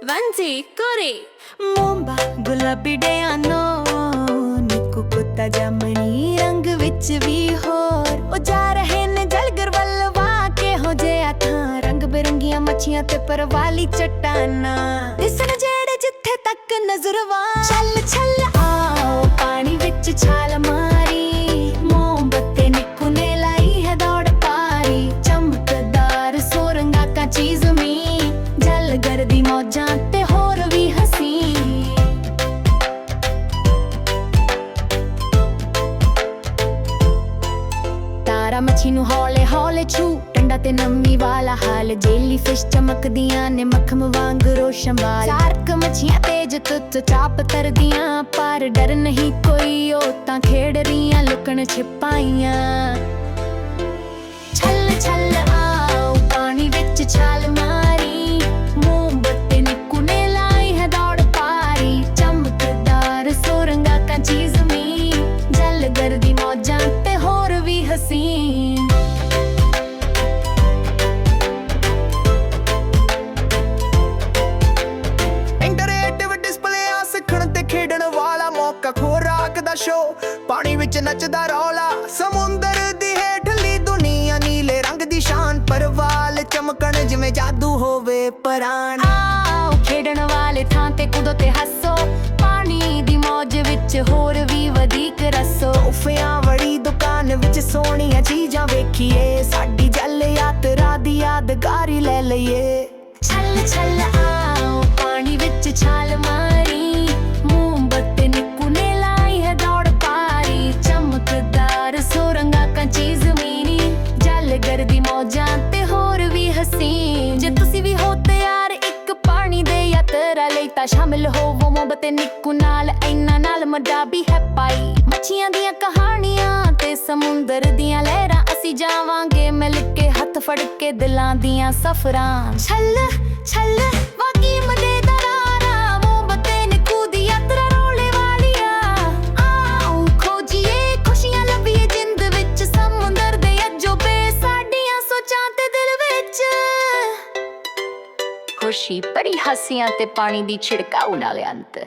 ਵੰਜੀ ਕੋਰੇ ਮੋਂਬਾ ਗੁਲਾਬੀ ਨਿੱਕੂ ਕੁੱਤਾ ਜਮਣੀ ਰੰਗ ਵਿੱਚ ਵੀ ਹੋਰ ਉਹ ਜਾ ਰਹੇ ਨੇ ਜਲਗਰ ਵੱਲ ਵਾ ਕੇ ਹੋ ਜਿਆ ਥਾਂ ਰੰਗ ਬਿਰੰਗੀਆਂ ਮੱਛੀਆਂ ਤੇ ਪਰਵਾਲੀ ਚਟਾਨਾ ਦਿਸਣ ਜਿਹੜੇ ਜਿੱਥੇ ਤੱਕ ਨਜ਼ਰ ਵਾ ਛੱਲ ਛੱਲ ਆਓ ਪਾਣੀ ਵਿੱਚ ਛਾਲ ਮਾਰੀ ਮੋਮਬੱਤੇ ਨਿੱਕੂ ਨੇ ਲਾਈ ਹੈ ਦੌੜ ਪਾਰੀ ਚਮਕਦਾਰ ਸੋਰੰਗਾ ਕਾ ਚੀਜ਼ ਮੀ ਜਲਗਰ ਦੀ ਮੌਜਾਂ ਮੱਛੀ ਨੂੰ ਹੌਲੇ ਹੌਲੇ ਛੂ। ਟੰਡਾ ਤੇ ਨਮੀ ਵਾਲਾ ਹਾਲ। ਜੇਲੀ ਫਿਸ਼ ਚਮਕਦੀਆਂ ਨੇ ਮੱਖਮ ਵਾਂਗ ਰੋਸ਼ਮ ਵਾਲ। ਸਾਰਕ ਮੱਛੀਆਂ ਤੇਜ ਤੁੱਤ ਚਾਪ ਤਰਦੀਆਂ। ਪਰ ਡਰ ਨਹੀਂ ਕੋਈ, ਉਹ ਤਾਂ ਖੇਡ ਰੀਆਂ ਲੁਕਣ ਛਿਪਾਈਆਂ। ਹਸੀਨ ਇੰਟਰੈਕਟਿਵ ਡਿਸਪਲੇ ਆ ਸਿੱਖਣ ਤੇ ਖੇਡਣ ਵਾਲਾ ਮੌਕਾ ਖੋਰਾਕ ਦਾ ਸ਼ੋ ਪਾਣੀ ਵਿੱਚ ਨੱਚਦਾ ਰੌਲਾ ਸਮੁੰਦਰ ਦੀ ਹੇਠਲੀ ਦੁਨੀਆ ਨੀਲੇ ਰੰਗ ਦੀ ਸ਼ਾਨ। ਪਰਵਾਲ ਚਮਕਣ ਜਿਵੇਂ ਜਾਦੂ ਹੋਵੇ ਪਰਾਣ। ਆਓ ਖੇਡਣ ਵਾਲੇ ਥਾਂ ਤੇ ਕੁਦੋ ਤੇ ਹੱਸੋ। ਪਾਣੀ ਦੀ ਮੌਜ ਵਿੱਚ ਹੋਰ ਵੀ ਵਧੇਕ ਰਸੋ। ਉਫਿਆਂ ਵੜੀ ਦੁਕਾਨ ਵਿੱਚ ਸੋਹਣੀਆਂ ਚੀਜ਼ਾਂ ਵੇਖੀਏ। ਸਾਡੀ ਜਲ ਯਾਤਰਾ ਦੀ ਯਾਦਗਾਰੀ ਲੈ ਲਈਏ। ਛੱਲ ਛੱਲ ਆਓ, ਪਾਣੀ ਵਿੱਚ ਛਾਲ ਮਾਰੀ। ਮੋਮਬੱਤੇ ਨਿੱਕੂ ਨੇ ਲਾਈ ਹੈ ਦੌੜ ਪਾਰੀ। ਚਮਕਦਾਰ ਸੋਰੰਗਾ ਕਾ ਚੀਜ਼ ਮੀਨੀ ਜਲ ਗਰਦੀ ਮੌਜਾਂ ਤੇ ਹੋਰ ਵੀ ਹਸੀਨ। ਜੇ ਤੁਸੀਂ ਵੀ ਹੋ ਤਿਆਰ, ਇੱਕ ਪਾਣੀ ਦੇ ਯਾਤਰਾ ਲਈ ਤਾਂ ਸ਼ਾਮਿਲ ਹੋਵੋ। ਮੋਮਬੱਤੇ ਨਿੱਕੂ ਨਾਲ, ਇੰਨਾ ਨਾਲ ਮਜ਼ਾ ਵੀ ਹੈ ਪਾਈ। ਮੱਛੀਆਂ ਦੀਆਂ ਕਹਾਣੀਆਂ ਤੇ ਸਮੁੰਦਰ ਦੀਆਂ ਲਹਿਰਾਂ ਅਸੀਂ ਜਾਵਾਂਗੇ ਮਿਲ ਕੇ ਹੱਥ ਫੜ ਕੇ ਦਿਲਾਂ ਦੀਆਂ ਸਫ਼ਰਾਂ। ਛੱਲ ਛੱਲ ਵਾਕੀ ਮਜ਼ੇਦਾਰਾਂ ਮੋਮਬੱਤੇ ਨਿੱਕੂ ਦੀ ਯਾਤਰਾ ਰੋਲੇ ਵਾਲੀਆ। ਆਓ ਖੋਜੀਏ ਖੁਸ਼ੀਆਂ ਲੱਭੀਏ ਜਿੰਦ ਵਿੱਚ, ਸਮੁੰਦਰ ਦੇ ਅਜੋਬੇ ਸਾਡੀਆਂ ਸੋਚਾਂ ਤੇ ਦਿਲ ਵਿੱਚ। ਖੁਸ਼ੀ ਭਰੀ ਹਾਸੀਆਂ ਤੇ ਪਾਣੀ ਦੀ ਛਿੜਕਾਉ ਨਾਲ ਅੰਤ।